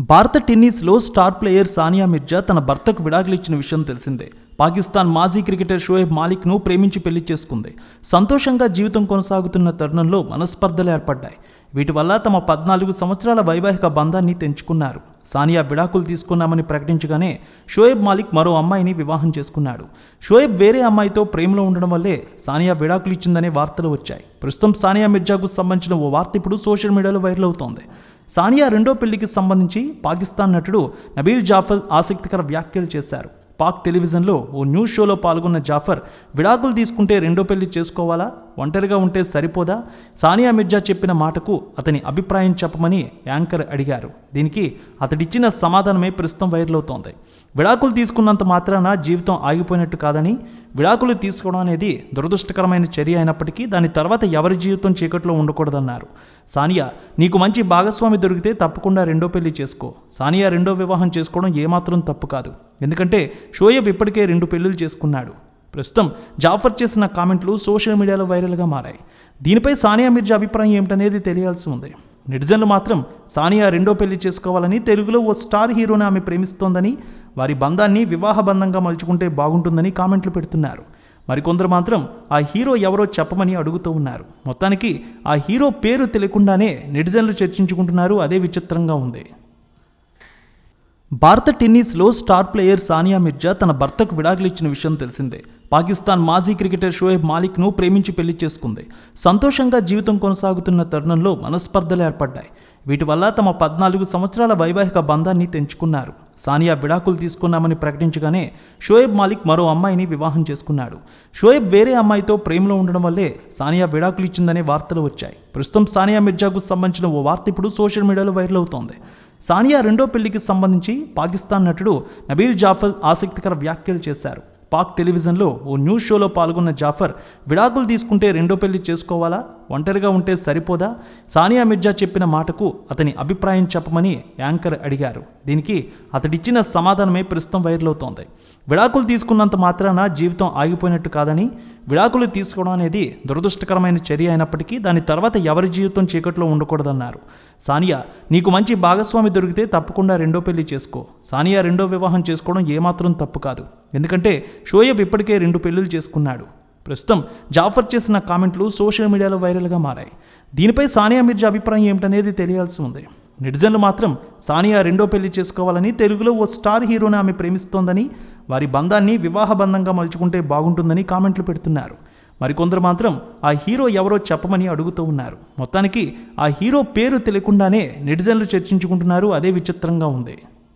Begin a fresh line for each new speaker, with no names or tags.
భారత టెన్నిస్లో star player Sania Mirza తన భర్తకు విడాకులు ఇచ్చిన విషయం తెలిసిందే. పాకిస్తాన్ మాజీ క్రికెటర్ షోయబ్ మాలిక్ను ప్రేమించి పెళ్ళి చేసుకుంది. సంతోషంగా జీవితం కొనసాగుతున్న తరుణంలో మనస్పర్ధలు ఏర్పడ్డాయి. వీటి వల్ల తమ పద్నాలుగు సంవత్సరాల వైవాహిక బంధాన్ని తెంచుకున్నారు. సానియా విడాకులు తీసుకున్నామని ప్రకటించగానే షోయబ్ మాలిక్ మరో అమ్మాయిని వివాహం చేసుకున్నాడు. షోయబ్ వేరే అమ్మాయితో ప్రేమలో ఉండడం వల్లే సానియా విడాకులు ఇచ్చిందనే వార్తలు వచ్చాయి. ప్రస్తుతం సానియా మిర్జాకు సంబంధించిన ఓ వార్త ఇప్పుడు సోషల్ మీడియాలో వైరల్ అవుతోంది. సానియా రెండో పెళ్ళికి సంబంధించి పాకిస్తాన్ నటుడు నబీల్ జాఫర్ ఆసక్తికర వ్యాఖ్యలు చేశారు. పాక్ టెలివిజన్లో ఓ న్యూస్ షోలో పాల్గొన్న జాఫర్ విడాకులు తీసుకుంటే రెండో పెళ్ళి చేసుకోవాలా? ఒంటరిగా ఉంటే సరిపోదా? సానియా మిర్జా చెప్పిన మాటకు అతని అభిప్రాయం చెప్పమని యాంకర్ అడిగారు. దీనికి అతడిచ్చిన సమాధానమే ప్రస్తుతం వైరల్ అవుతోంది విడాకులు తీసుకున్నంత మాత్రాన జీవితం ఆగిపోయినట్టు కాదని విడాకులు తీసుకోవడం అనేది దురదృష్టకరమైన చర్య అయినప్పటికీ దాని తర్వాత ఎవరి జీవితం చీకట్లో ఉండకూడదన్నారు. సానియా నీకు మంచి భాగస్వామి దొరికితే తప్పకుండా రెండో పెళ్ళి చేసుకో. సానియా రెండో వివాహం చేసుకోవడం ఏమాత్రం తప్పు కాదు. ఎందుకంటే షోయబ్ ఇప్పటికే రెండు పెళ్ళిళ్ళు చేసుకున్నాడు. ప్రస్తుతం జాఫర్ చేసిన కామెంట్లు సోషల్ మీడియాలో వైరల్గా మారాయి. దీనిపై సానియా మిర్జా అభిప్రాయం ఏమిటనేది తెలియాల్సి ఉంది. నెటిజన్లు మాత్రం సానియా రెండో పెళ్ళి చేసుకోవాలని తెలుగులో ఓ స్టార్ హీరోని ఆమె ప్రేమిస్తోందని వారి బంధాన్ని వివాహ బంధంగా మలుచుకుంటే బాగుంటుందని కామెంట్లు పెడుతున్నారు. మరికొందరు మాత్రం ఆ హీరో ఎవరో చెప్పమని అడుగుతూ ఉన్నారు. మొత్తానికి ఆ హీరో పేరు తెలియకుండానే నెటిజన్లు చర్చించుకుంటున్నారు అదే విచిత్రంగా ఉంది. భారత టెన్నిస్లో స్టార్ ప్లేయర్ సానియా మిర్జా తన భర్తకు విడాకులు ఇచ్చిన విషయం తెలిసిందే. పాకిస్తాన్ మాజీ క్రికెటర్ షోయబ్ మాలిక్ను ప్రేమించి పెళ్ళి చేసుకుంది. సంతోషంగా జీవితం కొనసాగుతున్న తరుణంలో మనస్పర్ధలు ఏర్పడ్డాయి. వీటి వల్ల తమ పద్నాలుగు సంవత్సరాల వైవాహిక బంధాన్ని తెంచుకున్నారు. సానియా విడాకులు తీసుకున్నామని ప్రకటించగానే షోయబ్ మాలిక్ మరో అమ్మాయిని వివాహం చేసుకున్నాడు. షోయబ్ వేరే అమ్మాయితో ప్రేమలో ఉండడం వల్లే సానియా విడాకులు ఇచ్చిందనే వార్తలు వచ్చాయి. ప్రస్తుతం సానియా మిర్జాకు సంబంధించిన ఓ వార్త ఇప్పుడు సోషల్ మీడియాలో వైరల్ అవుతోంది. సానియా రెండో పెళ్ళికి సంబంధించి పాకిస్తాన్ నటుడు నబీల్ జాఫర్ ఆసక్తికర వ్యాఖ్యలు చేశారు. పాక్ టెలివిజన్లో ఓ న్యూస్ షోలో పాల్గొన్న జాఫర్ విడాకులు తీసుకుంటే రెండో పెళ్ళి చేసుకోవాలా? ఒంటరిగా ఉంటే సరిపోదా? సానియా మిర్జా చెప్పిన మాటకు అతని అభిప్రాయం చెప్పమని యాంకర్ అడిగారు. దీనికి అతడిచ్చిన సమాధానమే ప్రస్తుతం వైరల్ అవుతోంది విడాకులు తీసుకున్నంత మాత్రాన జీవితం ఆగిపోయినట్టు కాదని విడాకులు తీసుకోవడం అనేది దురదృష్టకరమైన చర్య అయినప్పటికీ దాని తర్వాత ఎవరి జీవితం చీకట్లో ఉండకూడదన్నారు. సానియా నీకు మంచి భాగస్వామి దొరికితే తప్పకుండా రెండో పెళ్ళి చేసుకో. సానియా రెండో వివాహం చేసుకోవడం ఏమాత్రం తప్పు కాదు. ఎందుకంటే షోయబ్ ఇప్పటికే రెండు పెళ్ళిళ్ళు చేసుకున్నాడు. ప్రస్తుతం జాఫర్ చేసిన కామెంట్లు సోషల్ మీడియాలో వైరల్గా మారాయి. దీనిపై సానియా మిర్జా అభిప్రాయం ఏమిటనేది తెలియాల్సి ఉంది. నెటిజన్లు మాత్రం సానియా రెండో పెళ్ళి చేసుకోవాలని తెలుగులో ఓ స్టార్ హీరోని ఆమె ప్రేమిస్తోందని వారి బంధాన్ని వివాహ బంధంగా మలుచుకుంటే బాగుంటుందని కామెంట్లు పెడుతున్నారు. మరికొందరు మాత్రం ఆ హీరో ఎవరో చెప్పమని అడుగుతూ ఉన్నారు. మొత్తానికి ఆ హీరో పేరు తెలియకుండానే నెటిజన్లు చర్చించుకుంటున్నారు అదే విచిత్రంగా ఉంది.